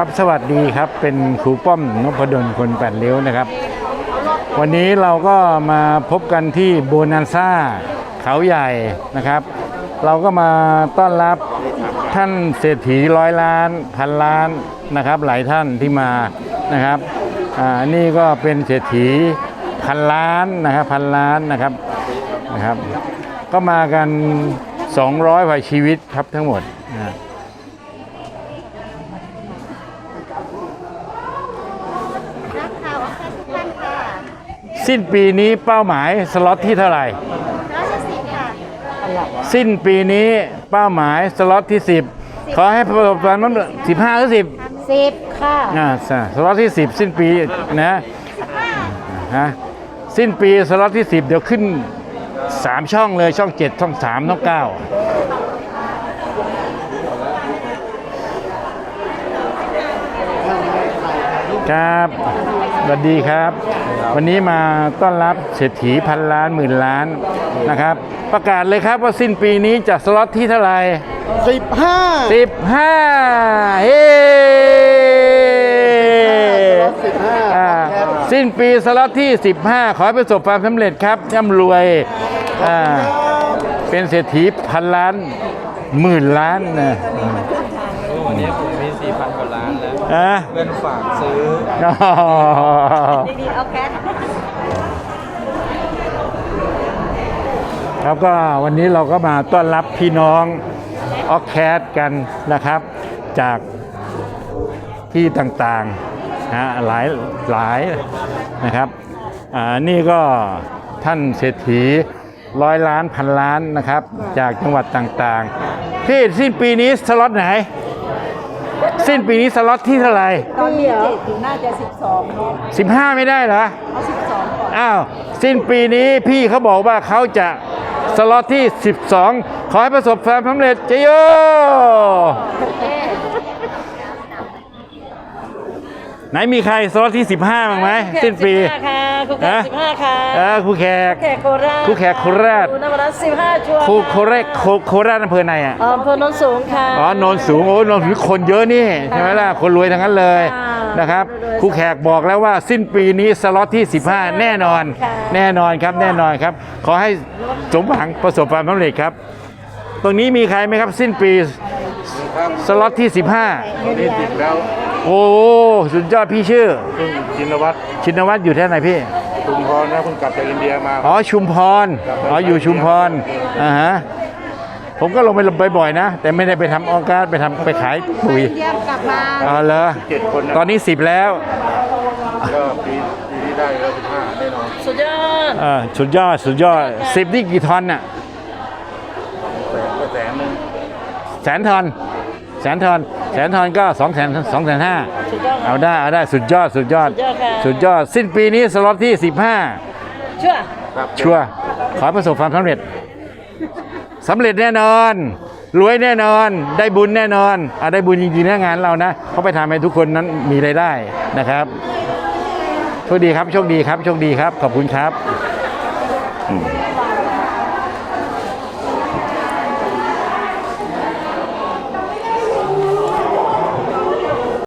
ครับ สวัสดีครับ เป็นครูป้อมนพดลคนแปดเลี้ยวนะครับ วันนี้เราก็มาพบกันที่โบนันซ่าเขาใหญ่นะครับ เราก็มาต้อนรับท่านเศรษฐีร้อยล้านพันล้านนะครับ หลายท่านที่มานะครับอ่านี่ก็เป็นเศรษฐีพันล้านนะครับพันล้านนะครับนะครับ ก็มากัน 200กว่าชีวิตครับทั้งหมดนะ สิ้นปีนี้เป้าหมายสล็อตที่เท่าไหร่ร้อยละสิบค่ะสิ้นปีนี้เป้าหมายสล็อตที่ 10 ขอให้ประสบความสำเร็จ15หรือ10สิบค่ะอ่าสล็อตที่ 10 สิ้นปีนะฮะสิ้นปีสล็อตที่ 10 เดี๋ยวขึ้น 3 ช่องเลยช่อง 7 ช่อง 3 ช่อง 9ครับ สวัสดีครับ วันนี้มาต้อนรับเศรษฐีพันล้านหมื่นล้านนะครับ ประกาศเลยครับว่าสิ้นปีนี้จะสล็อตที่เท่าไหร่สิบห้าสิบห้าเฮ้สิบห้าอ่าสิ้นปีสล็อตที่ 15 ขอให้ประสบความสำเร็จครับร่ำรวยอ่าเป็นเศรษฐีพันล้านหมื่นล้านนะ วันนี้ผมมี 4,000 กว่าล้านแล้ว อะเงินฝากซื้อ อ๋อดีๆเอาแก๊สครับก็วันนี้เราก็มาต้อนรับพี่น้องออกแคสกันนะครับ จากที่ต่างๆนะหลายหลายนะครับอ่านี่ก็ท่านเศรษฐีร้อยล้านพันล้านนะครับ จากจังหวัดต่างๆพี่สิ้นปีนี้สล็อตไหน สิ้นปีนี้สล็อตที่เท่าไหร่ตอนนี้เจ็ดอยู่น่าจะสิบสองเนาะ15ไม่ได้เหรอเอาสิบสองก่อนอ้าวสิ้นปีนี้พี่เขาบอกว่าเขาจะสล็อตที่ 12 ขอให้ประสบความสำเร็จเจโยไหนมีใครสล็อตที่ 15บ้างไหมสิ้นปีสิบห้าค่ะ ครูแขฮะกสิบห้าค่ะเออครูแขกแขกโคราชครูแขกโคราชครูนวรัตน์สิบห้าชัวร์ครูโคเรศโคโคราชอำเภอไหนอะเอ่ออำเภอโนนสูงค่ะอ๋อโนนสูงโอ้โนนสูงคนเยอะนี่ใช่ไหมล่ะคนรวยทั้งนั้นเลยค่ะนะครับรวยๆครูแขกบอกแล้วว่าสิ้นปีนี้สล็อตที่ 15 แน่นอนค่ะแน่นอนครับแน่นอนครับ ขอให้สมหวังประสบความสำเร็จครับ ตรงนี้มีใครไหมครับ สิ้นปีสล็อตที่นี่สิบแล้ว15โอ้โหสุดยอดพี่ชื่อคุณจินวัตรชินวัตรอยู่ที่ไหนพี่ ชุมพรนะคุณกลับจากอินเดียมา อ๋อชุมพร อ๋ออยู่ชุมพร อ่าฮะ ผมก็ลงไปลงไปบ่อยนะ แต่ไม่ได้ไปทำออการไปทำไปขายปุ๋ยเยี่ยมกลับมาอ๋อเหรอเจ็ดคนนะตอนนี้สิบแล้ว ก็ปีปีนี้ได้แล้วสิบห้าแน่นอนสุดยอดเออสุดยอดสุดยอดสิบนี่กี่ทอนน่ะแสนก็แสนหนึ่งแสนทอนแสนทอน แสนทอนก็สองแสนสองแสนห้าสุดยอดเอาได้เอาได้สุดยอดสุดยอด สุดยอดค่ะ สุดยอด สิ้นปีนี้สล็อตที่เชื่อ15ชัวร์ขอให้ประสบความสำเร็จสำเร็จแน่นอน รวยแน่นอน ได้บุญแน่นอนอะได้บุญจริงๆนะงานเรานะเขาไปทำให้ทุกคนนั้นมีรายได้นะครับโชคดีครับโชคดีครับโชคดีครับ ขอบคุณครับอืม